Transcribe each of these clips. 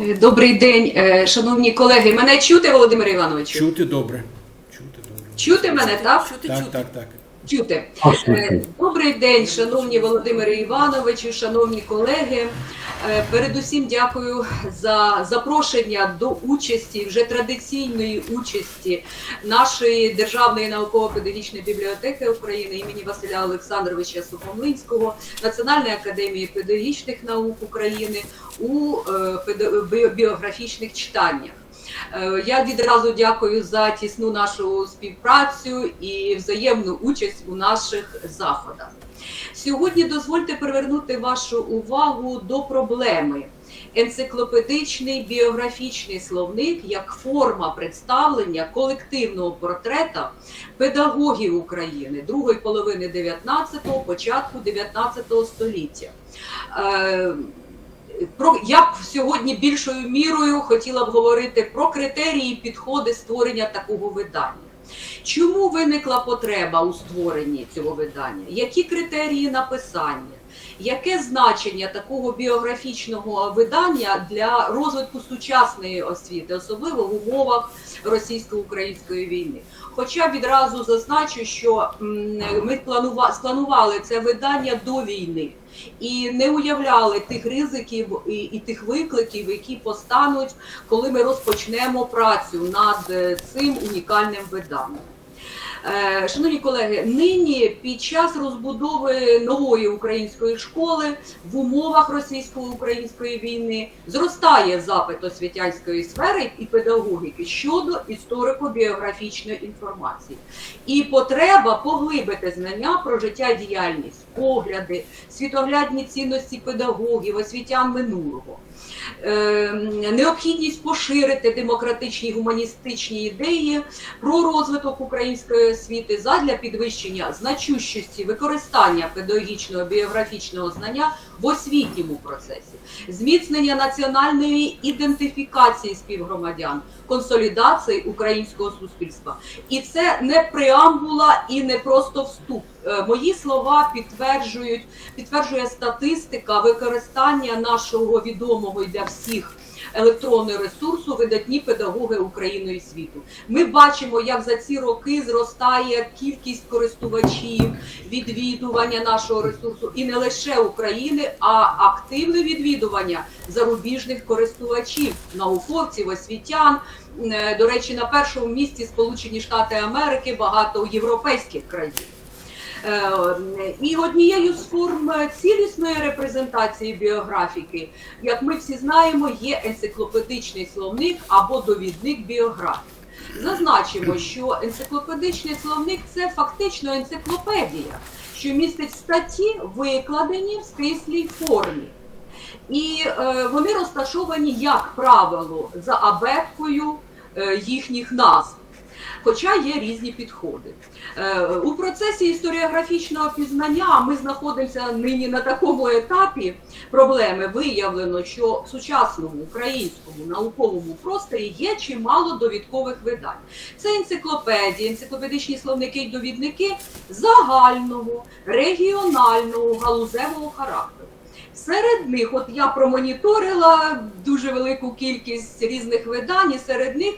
Добрий день, е, шановні колеги. Мене чути, Володимир Іванович? Чути добре. Чути добре. Чути мене, так? Чути, Так, чути. так, так. Чути. Е, Добрий день, шановні Володимире Івановичу, шановні колеги. Е, Передусім дякую за запрошення до участі, вже традиційної участі нашої Державної науково-педагогічної бібліотеки України імені Василя Олександровича Сухомлинського, Національної академії педагогічних наук України у е, біографічних читаннях. Е, Я відразу дякую за тісну нашу співпрацю і взаємну участь у наших заходах. Сьогодні дозвольте привернути вашу увагу до проблеми. Енциклопедичний біографічний словник як форма представлення колективного портрета педагогів України другої половини 19-го, початку 19 століття. Про я б сьогодні більшою мірою хотіла б говорити про критерії підходи створення такого видання. Чому виникла потреба у створенні цього видання? Які критерії написання? Яке значення такого біографічного видання для розвитку сучасної освіти, особливо в умовах російсько-української війни? Хоча відразу зазначу, що ми спланували це видання до війни і не уявляли тих ризиків і, і тих викликів, які постануть, коли ми розпочнемо працю над е, цим унікальним виданням. Е, Шановні колеги, нині під час розбудови нової української школи в умовах російсько-української війни зростає запит освітянської сфери і педагогіки щодо історико-біографічної інформації і потреба поглибити знання про життєдіяльність, погляди, світоглядні цінності педагогів, освітян минулого. Е, Необхідність поширити демократичні гуманістичні ідеї про розвиток української освіти задля підвищення значущості використання педагогічного біографічного знання в освітньому процесі, зміцнення національної ідентифікації співгромадян, консолідації українського суспільства. І це не преамбула і не просто вступ. Е, Мої слова підтверджують, підтверджує статистика використання нашого відомого для всіх електронного ресурсу видатні педагоги України і світу. Ми бачимо, як за ці роки зростає кількість користувачів, відвідування нашого ресурсу і не лише України, а активне відвідування зарубіжних користувачів, науковців, освітян. Е, До речі, на першому місці Сполучені Штати Америки, багато європейських країн. Е, І однією з форм цілісної репрезентації біографіки, як ми всі знаємо, є енциклопедичний словник або довідник біографії. Зазначимо, що енциклопедичний словник це фактично енциклопедія, що містить статті, викладені в стислій формі. І е, вони розташовані, як правило, за абеткою е, їхніх назв. Хоча є різні підходи. Е, У процесі історіографічного пізнання ми знаходимося нині на такому етапі проблеми. Виявлено, що в сучасному українському науковому просторі є чимало довідкових видань. Це енциклопедії, енциклопедичні словники й довідники загального, регіонального, галузевого характеру. Серед них, от я промоніторила дуже велику кількість різних видань, і серед них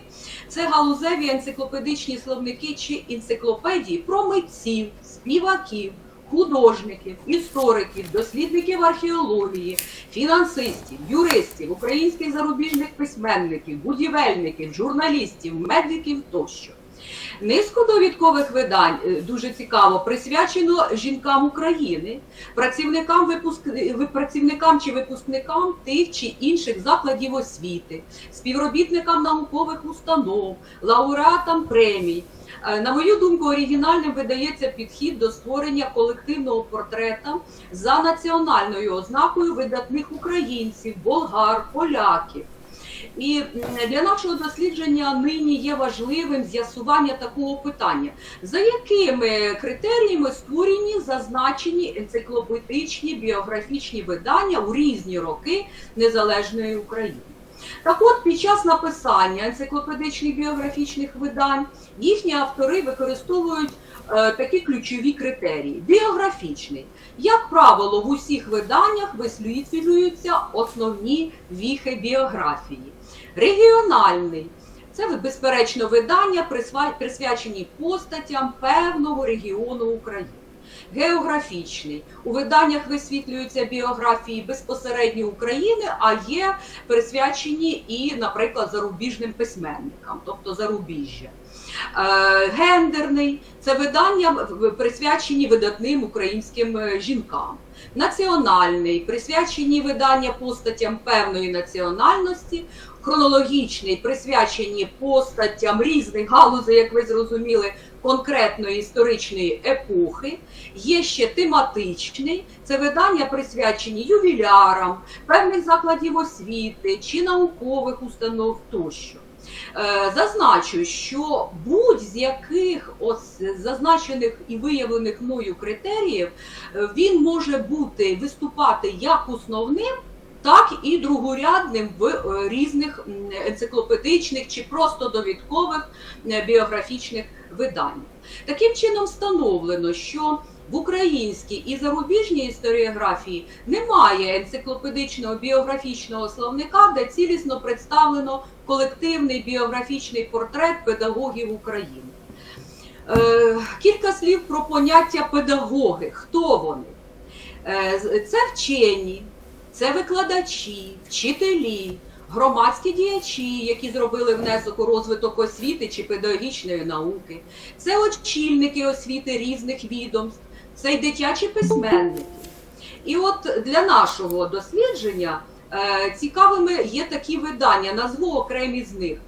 це галузеві енциклопедичні словники чи енциклопедії про митців, співаків, художників, істориків, дослідників археології, фінансистів, юристів, українських зарубіжних письменників, будівельників, журналістів, медиків тощо. Низку довідкових видань е, дуже цікаво присвячено жінкам України, працівникам випуск... працівникам чи випускникам тих чи інших закладів освіти, співробітникам наукових установ, лауреатам премій. Е, На мою думку, оригінальним видається підхід до створення колективного портрета за національною ознакою видатних українців, болгар, поляків. І для нашого дослідження нині є важливим з'ясування такого питання: за якими критеріями створені зазначені енциклопедичні біографічні видання у різні роки незалежної України. Так от, під час написання енциклопедичних біографічних видань їхні автори використовують е, такі ключові критерії. Біографічний. Як правило, в усіх виданнях висвітлюються основні віхи біографії. Регіональний. Це безперечно видання, присвячені постатям певного регіону України. Географічний. У виданнях висвітлюються біографії безпосередньо України, а є присвячені і, наприклад, зарубіжним письменникам, тобто зарубіжжя. Е, Гендерний це видання присвячені видатним українським е, жінкам. Національний присвячені видання постатям певної національності, хронологічний присвячені постатям різних галузей, як ви зрозуміли, конкретної історичної епохи. Є ще тематичний, це видання присвячені ювілярам, певних закладів освіти чи наукових установ тощо. Е, Зазначу, що будь-з яких ось зазначених і виявлених мною критеріїв е, він може бути виступати як основним, так і другорядним в е, різних енциклопедичних чи просто довідкових е, біографічних виданнях. Таким чином встановлено, що в українській і зарубіжній історіографії немає енциклопедичного біографічного словника, де цілісно представлено колективний біографічний портрет педагогів України. Е, кілька слів про поняття педагоги. Хто вони? Це вчені, це викладачі, вчителі, громадські діячі, які зробили внесок у розвиток освіти чи педагогічної науки, це очільники освіти різних відомств, це й дитячі письменники. І от для нашого дослідження е, цікавими є такі видання, назву окремі з них.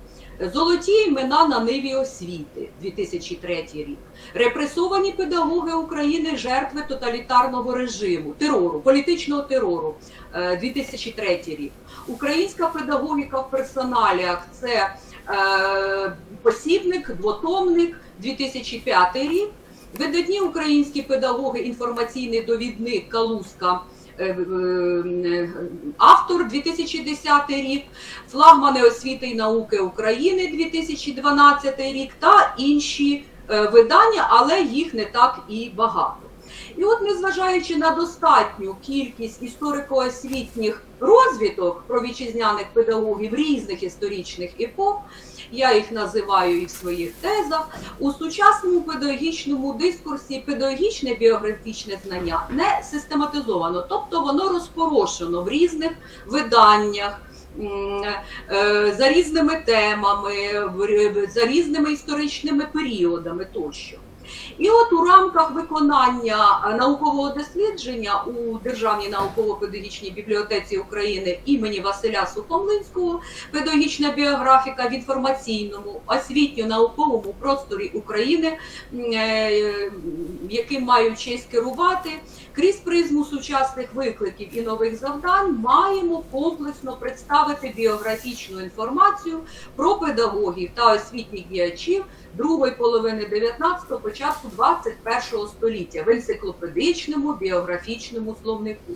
Золоті імена на ниві освіти 2003 рік. Репресовані педагоги України жертви тоталітарного режиму, терору, політичного терору е, 2003 рік. Українська педагогіка в персоналіях це е, посібник, двотомник 2005 рік. Видатні українські педагоги, інформаційний довідник Калузка. Е, е, Автор 2010 рік, флагмани освіти і науки України 2012 рік та інші е, видання, але їх не так і багато. І от, незважаючи на достатню кількість історико-освітніх розвиток про вітчизняних педагогів різних історичних епох, я їх називаю і в своїх тезах, у сучасному педагогічному дискурсі педагогічне біографічне знання не систематизовано, тобто воно розпорошено в різних виданнях. е, За різними темами, за різними історичними періодами тощо. І от у рамках виконання е, наукового дослідження у Державній науково-педагогічній бібліотеці України імені Василя Сухомлинського педагогічна біографіка в інформаційному освітньо-науковому просторі України, е, яким маю честь керувати, крізь призму сучасних викликів і нових завдань маємо комплексно представити біографічну інформацію про педагогів та освітніх діячів другої половини 19-го, початку 21-го століття в енциклопедичному біографічному словнику.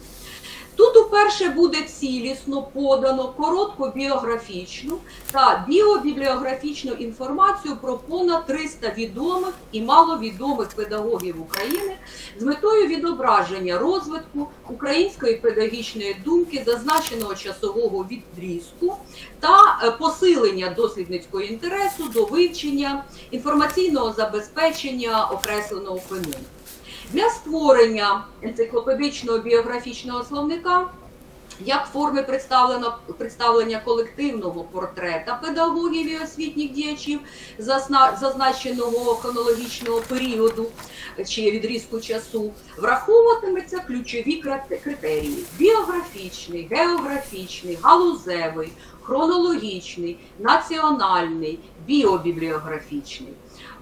Тут уперше буде цілісно подано коротку біографічну та біобібліографічну інформацію про понад 300 відомих і маловідомих педагогів України з метою відображення розвитку української педагогічної думки, зазначеного часового відрізку та е, посилення дослідницького інтересу до вивчення інформаційного забезпечення окресленого феномену. Для створення енциклопедичного біографічного словника як форми представлення колективного портрета педагогів і освітніх діячів зазначеного хронологічного періоду чи відрізку часу, враховуватиметься ключові критерії: біографічний, географічний, галузевий, хронологічний, національний, біобібліографічний.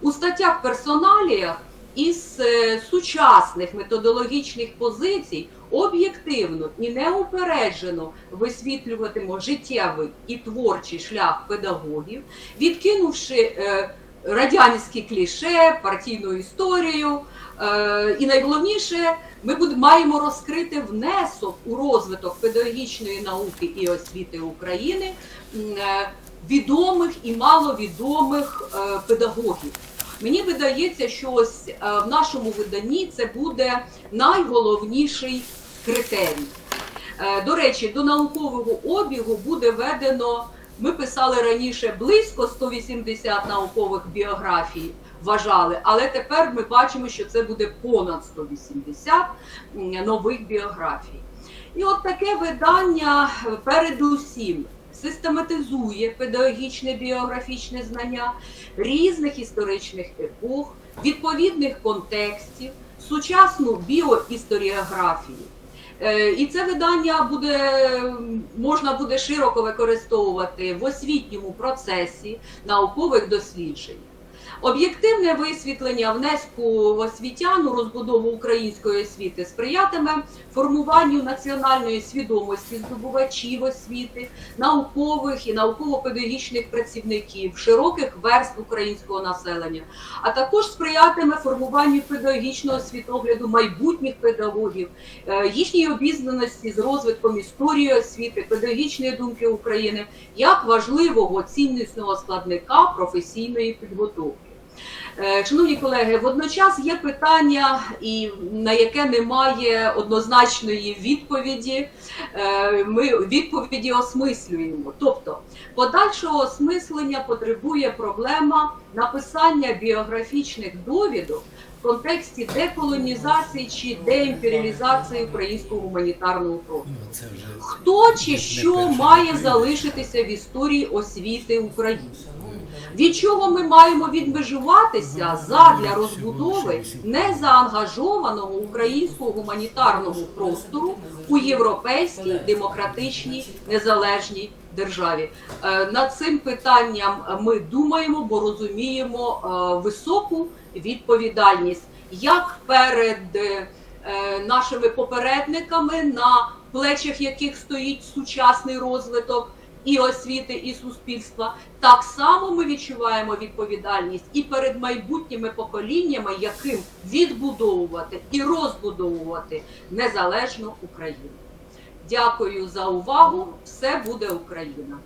У статтях персоналіях із е, сучасних методологічних позицій об'єктивно і неупереджено висвітлюватимо життєвий і творчий шлях педагогів, відкинувши е, радянські кліше, партійну історію. Е, і найголовніше, ми маємо розкрити внесок у розвиток педагогічної науки і освіти України відомих і маловідомих педагогів. Мені видається, що ось е, в нашому виданні це буде найголовніший критерій. Е, До речі, до наукового обігу буде введено. Ми писали раніше близько 180 наукових біографій, вважали, але тепер ми бачимо, що це буде понад 180 м, нових біографій. І от таке видання е, передусім систематизує педагогічне біографічне знання різних історичних епох, відповідних контекстів, сучасну біоісторіографію. Е, І це видання буде можна буде широко використовувати в освітньому процесі наукових досліджень. Об'єктивне висвітлення внеску освітян у розбудову української освіти сприятиме формуванню національної свідомості здобувачів освіти, наукових і науково-педагогічних працівників, широких верств українського населення, а також сприятиме формуванню педагогічного світогляду майбутніх педагогів, е, їхній обізнаності з розвитком історії освіти, педагогічної думки України як важливого ціннісного складника професійної підготовки. Е, Шановні колеги, водночас є питання, і на яке немає однозначної відповіді. Е, Ми відповіді осмислюємо. Тобто, подальшого осмислення потребує проблема написання біографічних довідок в контексті деколонізації чи деімперіалізації українського гуманітарного фронту. Ну, Хто чи що має залишитися в історії освіти України? Від чого ми маємо відмежуватися задля розбудови незаангажованого українського гуманітарного простору у європейській демократичній незалежній державі? Е, Над цим питанням ми думаємо, бо розуміємо е, високу відповідальність як перед е, нашими попередниками, на плечах яких стоїть сучасний розвиток і освіти, і суспільства, так само ми відчуваємо відповідальність і перед майбутніми поколіннями, яким відбудовувати і розбудовувати незалежну Україну. Дякую за увагу. Все буде Україна.